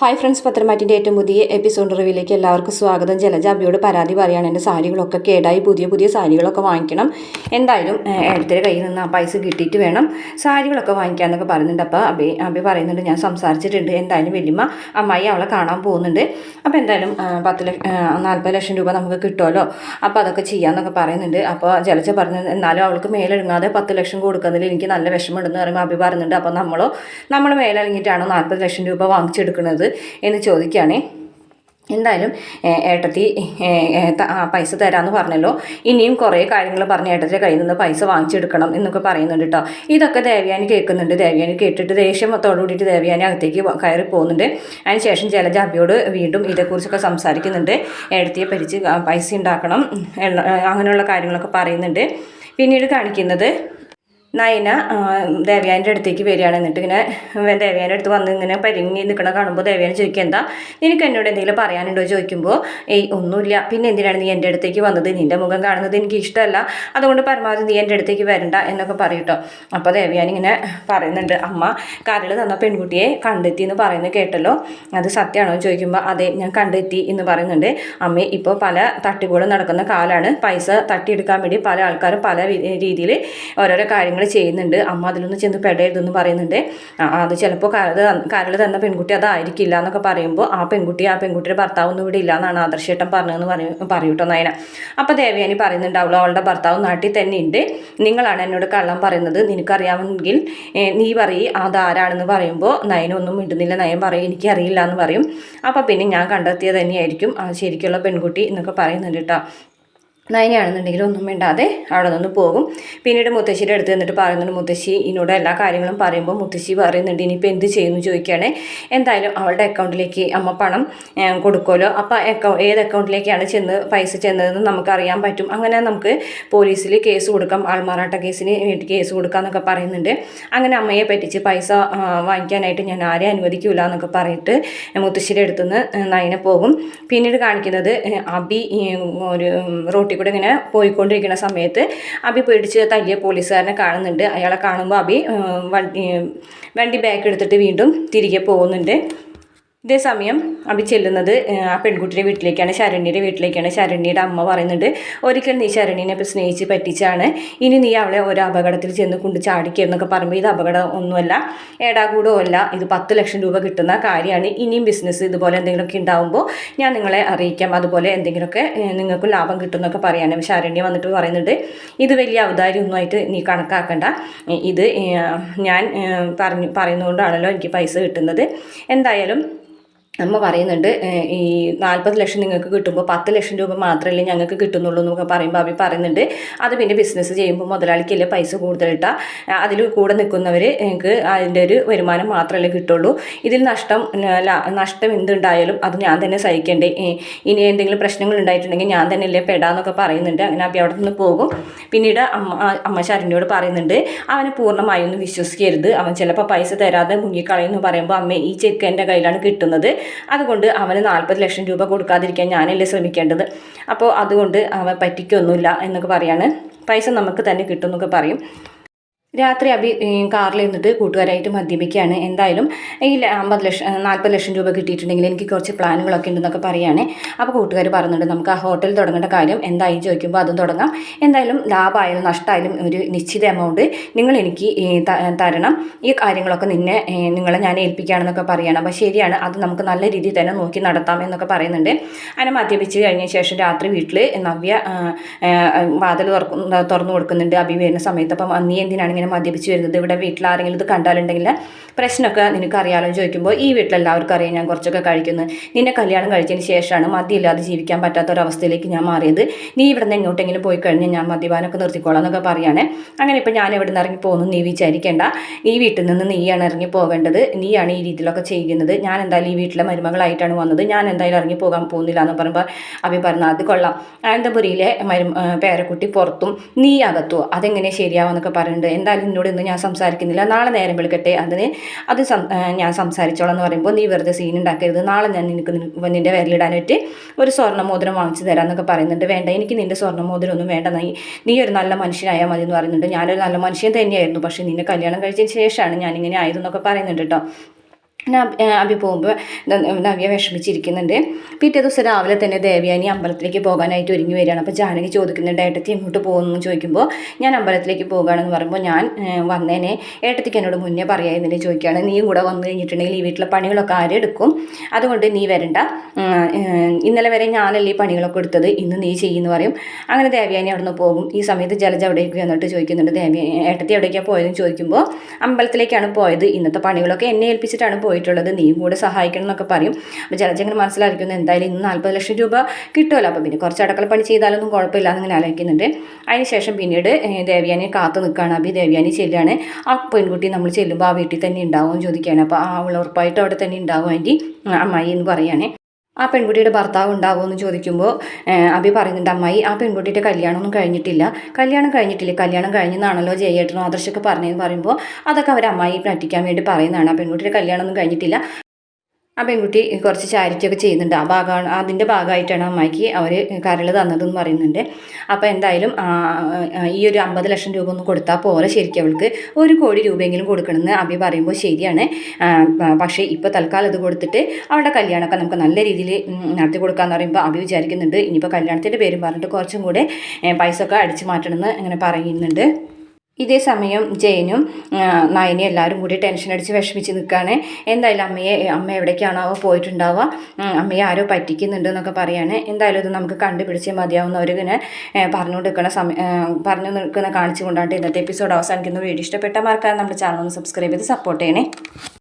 Hi friends പത്രമാറ്റിന്റെ ഏറ്റവും പുതിയ episode റിവ്യൂലേക്ക് എല്ലാവർക്കും സ്വാഗതം. ജലജ അബിയോട് പരാതി പറയുകയാണ് എന്റെ സാരികളൊക്കെ കേടായി പുതിയ പുതിയ സാരികളൊക്കെ വാങ്ങിക്കണം. എന്തായാലും എടുത്തിന്റെ കയ്യിൽ നിന്ന് ആ പൈസ കിട്ടിയിട്ട് വേണം സാരികളൊക്കെ വാങ്ങിക്കാമെന്നൊക്കെ പറയുന്നുണ്ട് അപ്പോൾ അബി അബി പറയുന്നുണ്ട് ഞാൻ സംസാരിച്ചിട്ടുണ്ട്. എന്തായാലും വലിയമ്മ അമ്മായി അവളെ കാണാൻ പോകുന്നുണ്ട്. അപ്പോൾ എന്തായാലും പത്ത് ലക്ഷം നാൽപ്പത് ലക്ഷം രൂപ നമുക്ക് കിട്ടുമല്ലോ. അപ്പോൾ അതൊക്കെ ചെയ്യാമെന്നൊക്കെ പറയുന്നുണ്ട്. അപ്പോൾ ജലജ പറഞ്ഞു എന്നാലും അവൾക്ക് മേലെഴുങ്ങാതെ പത്ത് ലക്ഷം കൊടുക്കുന്നതിൽ എനിക്ക് നല്ല വിഷമമുണ്ടെന്ന് പറയുമ്പോൾ അബി പറയുന്നുണ്ട്. അപ്പോൾ നമ്മളോ നമ്മൾ മേലഴിഞ്ഞിട്ടാണോ നാൽപ്പത് ലക്ഷം രൂപ വാങ്ങിച്ചെടുക്കുന്നത് എന്ന് ചോദിക്കുകയാണേ. എന്തായാലും ഏട്ടത്തി പൈസ തരാമെന്ന് പറഞ്ഞല്ലോ. ഇനിയും കുറേ കാര്യങ്ങൾ പറഞ്ഞ് ഏട്ടത്തിന്റെ കയ്യിൽ നിന്ന് പൈസ വാങ്ങിച്ചെടുക്കണം എന്നൊക്കെ പറയുന്നുണ്ട് കേട്ടോ ഇതൊക്കെ ദേവ്യാനി കേൾക്കുന്നുണ്ട്. ദേവ്യാനി കേട്ടിട്ട് ദേഷ്യത്തോടു കൂടിയിട്ട് ദേവ്യാനി അകത്തേക്ക് കയറി പോകുന്നുണ്ട്. അതിനുശേഷം ജലജ അബിയോട് വീണ്ടും ഇതേക്കുറിച്ചൊക്കെ സംസാരിക്കുന്നുണ്ട്. ഏട്ടത്തിയെ പരിച്ച് പൈസ ഉണ്ടാക്കണം അങ്ങനെയുള്ള കാര്യങ്ങളൊക്കെ പറയുന്നുണ്ട്. പിന്നീട് കാണിക്കുന്നത് നയന ദേവ്യാന്റെ അടുത്തേക്ക് വരികയാണ്. എന്നിട്ട് ഇങ്ങനെ ദേവ്യാന്റെ അടുത്ത് വന്ന് ഇങ്ങനെ പരിങ്ങി നിൽക്കണ കാണുമ്പോൾ ദേവ്യാൻ ചോദിക്കുക എന്താ? നിനക്ക് എന്നോട് എന്തെങ്കിലും പറയാനുണ്ടോ? ചോദിക്കുമ്പോൾ ഏയ് ഒന്നുമില്ല. പിന്നെ എന്തിനാണ് നീ എന്റെ അടുത്തേക്ക് വന്നത്? നിന്റെ മുഖം കാണുന്നത് എനിക്ക് ഇഷ്ടമല്ല. അതുകൊണ്ട് പരമാവധി നീ എന്റെ അടുത്തേക്ക് വരണ്ട എന്നൊക്കെ പറയൂട്ടോ അപ്പോൾ ദേവ്യാൻ ഇങ്ങനെ പറയുന്നുണ്ട് അമ്മ കരൾ തന്ന പെൺകുട്ടിയെ കണ്ടെത്തി എന്ന് പറയുന്നത് കേട്ടല്ലോ. അത് സത്യമാണോ? ചോദിക്കുമ്പോൾ അതെ ഞാൻ കണ്ടെത്തി എന്ന് പറയുന്നുണ്ട്. അമ്മ ഇപ്പോൾ പല തട്ടിപ്പുകളും നടക്കുന്ന കാലമാണ് പൈസ തട്ടിയെടുക്കാൻ വേണ്ടി പല ആൾക്കാരും പല രീതിയിൽ ഓരോരോ കാര്യങ്ങൾ ചെയ്യുന്നുണ്ട്. അമ്മ അതിലൊന്നും ചെന്ന് പെടരുതെന്ന് പറയുന്നുണ്ട്. അത് ചിലപ്പോൾ കരൾ കരൾ തന്ന പെൺകുട്ടി അതായിരിക്കില്ല എന്നൊക്കെ പറയുമ്പോൾ ആ പെൺകുട്ടി ആ പെൺകുട്ടിയുടെ ഭർത്താവൊന്നും ഇവിടെ ഇല്ല എന്നാണ് ആദർശേട്ടൻ പറഞ്ഞതെന്ന് പറയും പറയൂട്ടോ നയന. അപ്പോൾ ദേവയാനി പറയുന്നുണ്ട് അവൾ അവളുടെ ഭർത്താവ് നാട്ടിൽ തന്നെ ഉണ്ട് നിങ്ങളാണ് എന്നോട് കള്ളം പറയുന്നത്. നിനക്കറിയാമെങ്കിൽ നീ പറയും അതാരാണെന്ന് പറയുമ്പോൾ നയനൊന്നും മിണ്ടുന്നില്ല. നയൻ പറയും എനിക്കറിയില്ല എന്ന് പറയും. അപ്പോൾ പിന്നെ ഞാൻ കണ്ടെത്തിയത് തന്നെയായിരിക്കും. ശരിക്കുള്ള പെൺകുട്ടി എന്നൊക്കെ പറയുന്നുണ്ട് കേട്ടോ നയനയാണെന്നുണ്ടെങ്കിൽ ഒന്നും വേണ്ടാതെ അവിടെ നിന്ന് പോകും. പിന്നീട് മുത്തശ്ശിയുടെ അടുത്ത് നിന്നിട്ട് പറയുന്നുണ്ട് മുത്തശ്ശി ഇതിനോട് എല്ലാ കാര്യങ്ങളും പറയുമ്പോൾ മുത്തശ്ശി പറയുന്നുണ്ട് ഇനിയിപ്പോൾ എന്ത് ചെയ്യുമെന്ന് ചോദിക്കുകയാണെ. എന്തായാലും അവളുടെ അക്കൗണ്ടിലേക്ക് അമ്മ പണം കൊടുക്കുമല്ലോ. അപ്പോൾ അക്കൗ ഏത് അക്കൗണ്ടിലേക്കാണ് ചെന്ന് പൈസ ചെന്നതെന്ന് നമുക്കറിയാൻ പറ്റും. അങ്ങനെ നമുക്ക് പോലീസിൽ കേസ് കൊടുക്കാം ആൾമാറാട്ട കേസിന് വേണ്ടി കേസ് കൊടുക്കാം എന്നൊക്കെ പറയുന്നുണ്ട്. അങ്ങനെ അമ്മയെ പറ്റിച്ച് പൈസ വാങ്ങിക്കാനായിട്ട് ഞാൻ ആരെയും അനുവദിക്കില്ല എന്നൊക്കെ പറഞ്ഞിട്ട് മുത്തശ്ശിയുടെ അടുത്തുനിന്ന് നയന പോകും. പിന്നീട് കാണിക്കുന്നത് അബി ഒരു റോട്ടിൽ കൂടെ ഇങ്ങനെ പോയിക്കൊണ്ടിരിക്കുന്ന സമയത്ത് അബി പേടിച്ച് തല്ലിയ പോലീസുകാരനെ കാണുന്നുണ്ട്. അയാളെ കാണുമ്പോൾ അബി വണ്ടി വണ്ടി ബാക്ക് എടുത്തിട്ട് വീണ്ടും തിരികെ പോകുന്നുണ്ട്. ഇതേ സമയം അബി ചെല്ലുന്നത് ആ പെൺകുട്ടിയുടെ വീട്ടിലേക്കാണ് ശരണ്യയുടെ വീട്ടിലേക്കാണ്. ശരണ്യയുടെ അമ്മ പറയുന്നുണ്ട് ഒരിക്കൽ നീ ശരണ്യനെ ഇപ്പോൾ സ്നേഹിച്ച് പറ്റിച്ചാണ്. ഇനി നീ അവളെ ഒരു അപകടത്തിൽ ചെന്ന് കൊണ്ട് ചാടിക്കുന്നൊക്കെ പറയുമ്പോൾ ഇത് അപകടം ഒന്നുമല്ല ഏടാകൂടോ അല്ല ഇത് പത്ത് ലക്ഷം രൂപ കിട്ടുന്ന കാര്യമാണ്. ഇനിയും ബിസിനസ് ഇതുപോലെ എന്തെങ്കിലുമൊക്കെ ഉണ്ടാകുമ്പോൾ ഞാൻ നിങ്ങളെ അറിയിക്കാം. അതുപോലെ എന്തെങ്കിലുമൊക്കെ നിങ്ങൾക്ക് ലാഭം കിട്ടുമെന്നൊക്കെ പറയാൻ ശരണ്യ വന്നിട്ട് പറയുന്നുണ്ട് ഇത് വലിയ ഔദാര്യമൊന്നുമായിട്ട് നീ കണക്കാക്കണ്ട. ഇത് ഞാൻ പറഞ്ഞു പറയുന്നതുകൊണ്ടാണല്ലോ എനിക്ക് പൈസ കിട്ടുന്നത്. എന്തായാലും അമ്മ പറയുന്നുണ്ട് ഈ നാൽപ്പത് ലക്ഷം നിങ്ങൾക്ക് കിട്ടുമ്പോൾ പത്ത് ലക്ഷം രൂപ മാത്രമല്ലേ ഞങ്ങൾക്ക് കിട്ടുന്നുള്ളൂ എന്നൊക്കെ പറയുമ്പോൾ അവർ പറയുന്നുണ്ട്. അത് പിന്നെ ബിസിനസ് ചെയ്യുമ്പോൾ മുതലാളിക്കല്ലേ പൈസ കൂടുതലിട്ടാൽ അതിൽ കൂടെ നിൽക്കുന്നവർ നിങ്ങൾക്ക് അതിന്റെ ഒരു വരുമാനം മാത്രമല്ലേ കിട്ടുള്ളൂ. ഇതിൽ നഷ്ടം നഷ്ടം എന്തുണ്ടായാലും അത് ഞാൻ തന്നെ സഹിക്കേണ്ടേ. ഇനി എന്തെങ്കിലും പ്രശ്നങ്ങൾ ഉണ്ടായിട്ടുണ്ടെങ്കിൽ ഞാൻ തന്നെ അല്ലേ പെടാന്നൊക്കെ പറയുന്നുണ്ട്. അങ്ങനെ അഭി അവിടെ നിന്ന് പോകും. പിന്നീട് അമ്മ അമ്മ ശരണ്യോട് പറയുന്നുണ്ട് അവനെ പൂർണമായൊന്നും വിശ്വസിക്കരുത്. അവൻ ചിലപ്പോൾ പൈസ തരാതെ മുങ്ങിക്കളയെന്ന് പറയുമ്പോൾ അമ്മ ഈ ചെക്ക് എന്റെ കയ്യിലാണ് കിട്ടുന്നത്. അതുകൊണ്ട് അവന് നാൽപ്പത് ലക്ഷം രൂപ കൊടുക്കാതിരിക്കാൻ ഞാനല്ലേ ശ്രമിക്കേണ്ടത്? അപ്പോൾ അതുകൊണ്ട് അവൻ പറ്റിക്കൊന്നുമില്ല എന്നൊക്കെ പറയാണ്. പൈസ നമുക്ക് തന്നെ കിട്ടും എന്നൊക്കെ പറയും. രാത്രി ഈ, കാറിൽ നിന്നിട്ട് കൂട്ടുകാരായിട്ട് മദ്യപിക്കുകയാണ്. എന്തായാലും ഈ അമ്പത് ലക്ഷം നാൽപ്പത് ലക്ഷം രൂപ കിട്ടിയിട്ടുണ്ടെങ്കിൽ എനിക്ക് കുറച്ച് പ്ലാനുകളൊക്കെ ഉണ്ടെന്നൊക്കെ പറയുകയാണ്. അപ്പോൾ കൂട്ടുകാർ പറഞ്ഞിട്ട് നമുക്ക് ആ ഹോട്ടൽ തുടങ്ങേണ്ട കാര്യം എന്തായാലും ചോദിക്കുമ്പോൾ അതും തുടങ്ങാം. എന്തായാലും ലാഭമായാലും നഷ്ടമായാലും ഒരു നിശ്ചിത എമൗണ്ട് നിങ്ങൾ എനിക്ക് തരണം. ഈ കാര്യങ്ങളൊക്കെ നിന്നെ നിങ്ങളെ ഞാൻ ഏൽപ്പിക്കുകയാണെന്നൊക്കെ പറയുകയാണ്. അപ്പോൾ ശരിയാണ് അത് നമുക്ക് നല്ല രീതിയിൽ തന്നെ നോക്കി നടത്താം എന്നൊക്കെ പറയുന്നുണ്ട്. അങ്ങനെ മദ്യപിച്ച് കഴിഞ്ഞ ശേഷം രാത്രി വീട്ടിൽ നവ്യ വാതിൽ തുറക്കുന്ന തുറന്നു കൊടുക്കുന്നുണ്ട് അഭി വരുന്ന സമയത്ത്. അപ്പം നീ എന്തിനാണ് ഇങ്ങനെ മദ്യപിച്ച് വരുന്നത് ഇവിടെ വീട്ടിൽ ആരെങ്കിലും ഇത് കണ്ടാലുണ്ടെങ്കിൽ പ്രശ്നമൊക്കെ നിനക്ക് അറിയാലോ എന്ന് ചോദിക്കുമ്പോൾ ഈ വീട്ടിലെല്ലാവർക്കും അറിയാം ഞാൻ കുറച്ചൊക്കെ കഴിക്കുന്നു. നിന്നെ കല്യാണം കഴിച്ചതിന് ശേഷമാണ് മദ്യമില്ലാതെ ജീവിക്കാൻ പറ്റാത്ത ഒരവസ്ഥയിലേക്ക് ഞാൻ മാറിയത്. നീ ഇവിടെ നിന്ന് എങ്ങോട്ടെങ്കിലും പോയി കഴിഞ്ഞാൽ ഞാൻ മദ്യപാനമൊക്കെ നിർത്തിക്കോളാം എന്നൊക്കെ പറയാണ്. അങ്ങനെ ഇപ്പം ഞാൻ ഇവിടെ നിന്ന് ഇറങ്ങി പോകുന്നു നീ വിചാരിക്കേണ്ട. ഈ വീട്ടിൽ നിന്ന് നീയാണ് ഇറങ്ങി പോകേണ്ടത്. നീയാണ് ഈ രീതിയിലൊക്കെ ചെയ്യുന്നത്. ഞാൻ എന്തായാലും ഈ വീട്ടിലെ മരുമകളായിട്ടാണ് വന്നത്. ഞാൻ എന്തായാലും ഇറങ്ങി പോകാൻ പോകുന്നില്ല എന്ന് പറയുമ്പോൾ അഭി പറഞ്ഞു അത് കൊള്ളാം. അനന്തപുരിയിലെ മരു പേരക്കുട്ടി പുറത്തും നീ അകത്തു അതെങ്ങനെ ശരിയാവുമെന്നൊക്കെ പറയുന്നുണ്ട് എന്തായാലും എന്നോട് ഇന്ന് ഞാൻ സംസാരിക്കുന്നില്ല. നാളെ നേരം വിളിക്കട്ടെ അതിന് അത് ഞാൻ സംസാരിച്ചോളാം എന്ന് പറയുമ്പോൾ നീ വെറുതെ സീൻ ഉണ്ടാക്കരുത്. നാളെ ഞാൻ നിനക്ക് നിന്റെ വിരലിടാനായിട്ട് ഒരു സ്വർണ മോതിരം വാങ്ങിച്ചു തരാമെന്നൊക്കെ പറയുന്നുണ്ട്. വേണ്ട എനിക്ക് നിന്റെ സ്വർണ മോതിരം ഒന്നും വേണ്ട. നീ നീ ഒരു നല്ല മനുഷ്യനായാൽ മതി എന്ന് പറയുന്നുണ്ട്. ഞാനൊരു നല്ല മനുഷ്യൻ തന്നെയായിരുന്നു. പക്ഷേ നിന്നെ കല്യാണം കഴിച്ചതിന് ശേഷമാണ് ഞാനിങ്ങനെ ആയതെന്നൊക്കെ പറയുന്നുണ്ട് കേട്ടോ. അബി പോകുമ്പോൾ നവ്യ വിഷമിച്ചിരിക്കുന്നുണ്ട്. പിറ്റേ ദിവസം രാവിലെ തന്നെ ദേവയാനി അമ്പലത്തിലേക്ക് പോകാനായിട്ട് ഒരുങ്ങി വരികയാണ്. അപ്പോൾ ജാനകി ചോദിക്കുന്നുണ്ട് ഏട്ടത്തി എങ്ങോട്ട് പോകുന്നു? ചോദിക്കുമ്പോൾ ഞാൻ അമ്പലത്തിലേക്ക് പോകുകയാണെന്ന് പറയുമ്പോൾ ഞാൻ വന്നേനെ. ഏട്ടത്തിക്ക് എന്നോട് മുന്നേ പറയാമെന്നെ ചോദിക്കുകയാണ്. നീയും കൂടെ വന്നു കഴിഞ്ഞിട്ടുണ്ടെങ്കിൽ ഈ വീട്ടിലെ പണികളൊക്കെ ആരെടുക്കും അതുകൊണ്ട് നീ വരണ്ട. ഇന്നലെ വരെ ഞാനല്ലേ ഈ പണികളൊക്കെ എടുത്തത്? ഇന്ന് നീ ചെയ്യുമെന്ന് പറയും. അങ്ങനെ ദേവയാനി നിന്ന് പോകും. ഈ സമയത്ത് ജലജ അവിടേക്ക് വന്നിട്ട് ചോദിക്കുന്നുണ്ട് ദേവയാനി ഏട്ടത്തി എവിടേക്കാണ് പോയതെന്ന്? ചോദിക്കുമ്പോൾ അമ്പലത്തിലേക്കാണ് പോയത്. ഇന്നത്തെ പണികളൊക്കെ എന്നെ ഏൽപ്പിച്ചിട്ടാണ് പോയിട്ടുള്ളത്. നീയും കൂടെ സഹായിക്കണം എന്നൊക്കെ പറയും. അപ്പോൾ ജലജ ഇങ്ങനെ മനസ്സിലായിരിക്കുന്നു എന്തായാലും ഇന്ന് നാൽപ്പത് ലക്ഷം രൂപ കിട്ടുമല്ലോ. അപ്പോൾ പിന്നെ കുറച്ച് അടക്കള പണി ചെയ്താലൊന്നും കുഴപ്പമില്ല എന്നിങ്ങനെ ആലോചിക്കുന്നുണ്ട്. അതിനുശേഷം പിന്നീട് ദേവ്യാനി കാത്തു നിൽക്കുകയാണ്. അഭി ദേവ്യാനി ചെല്ലുകയാണ്. ആ പെൺകുട്ടി നമ്മൾ ചെല്ലുമ്പോൾ ആ വീട്ടിൽ തന്നെ ഉണ്ടാവും ചോദിക്കുകയാണ്. അപ്പോൾ ആ അവൾ ഉറപ്പായിട്ട് അവിടെ തന്നെ ഉണ്ടാവും ആന്റി അമ്മായി എന്ന് പറയുകയാണ്. ആ പെൺകുട്ടിയുടെ ഭർത്താവ് ഉണ്ടാവുമെന്ന് ചോദിക്കുമ്പോൾ അബി പറയുന്നുണ്ട് അമ്മായി ആ പെൺകുട്ടിയുടെ കല്യാണമൊന്നും കഴിഞ്ഞിട്ടില്ല. കല്യാണം കഴിഞ്ഞിട്ടില്ല. കല്യാണം കഴിഞ്ഞെന്നാണല്ലോ ജയേട്ടനും ആദർശൊക്കെ പറഞ്ഞതെന്ന് പറയുമ്പോൾ അതൊക്കെ അവർ അമ്മായി പറ്റിക്കാൻ വേണ്ടി പറയുന്നതാണ്. ആ പെൺകുട്ടിയുടെ കല്യാണമൊന്നും കഴിഞ്ഞിട്ടില്ല. ആ പെൺകുട്ടി കുറച്ച് ചാരിറ്റി ഒക്കെ ചെയ്യുന്നുണ്ട്. ആ ഭാഗമാണ് അതിന്റെ ഭാഗമായിട്ടാണ് അമ്മായിക്ക് അവർ കരൾ തന്നതെന്ന് പറയുന്നുണ്ട്. അപ്പോൾ എന്തായാലും ഈ ഒരു അമ്പത് ലക്ഷം രൂപ ഒന്നും കൊടുത്താൽ പോലെ ശരിക്കും അവൾക്ക്. ഒരു കോടി രൂപയെങ്കിലും കൊടുക്കണമെന്ന് അഭി പറയുമ്പോൾ ശരിയാണ്. പക്ഷേ ഇപ്പോൾ തൽക്കാലം ഇത് കൊടുത്തിട്ട് അവളുടെ കല്യാണമൊക്കെ നമുക്ക് നല്ല രീതിയിൽ നടത്തി കൊടുക്കാമെന്ന് പറയുമ്പോൾ അഭി വിചാരിക്കുന്നുണ്ട്. ഇനിയിപ്പോൾ കല്യാണത്തിന്റെ പേരും പറഞ്ഞിട്ട് കുറച്ചും കൂടെ പൈസ ഒക്കെ അടിച്ചു മാറ്റണമെന്ന് അങ്ങനെ പറയുന്നുണ്ട്. ഇതേ സമയം ജയനും നയനും എല്ലാവരും കൂടി ടെൻഷൻ അടിച്ച് വിഷമിച്ച് നിൽക്കുകയാണ് എന്തായാലും അമ്മയെ അമ്മ എവിടേക്കാണോ പോയിട്ടുണ്ടാവുക. അമ്മയെ ആരോ പറ്റിക്കുന്നുണ്ട് എന്നൊക്കെ പറയാണ്. എന്തായാലും ഇത് നമുക്ക് കണ്ടുപിടിച്ചേ മതിയാവുന്ന അവരിങ്ങനെ പറഞ്ഞു കൊടുക്കുന്ന സമയം പറഞ്ഞു നിൽക്കുന്ന കാണിച്ചു കാണിച്ചുകൊണ്ടാണ് ഇന്നത്തെ എപ്പിസോഡ് അവസാനിക്കുന്ന വീഡിയോ ഇഷ്ടപ്പെട്ട മാർക്കാണ് നമ്മുടെ ചാനൽ ഒന്ന് സബ്സ്ക്രൈബ് ചെയ്ത് സപ്പോർട്ട് ചെയ്യണേ.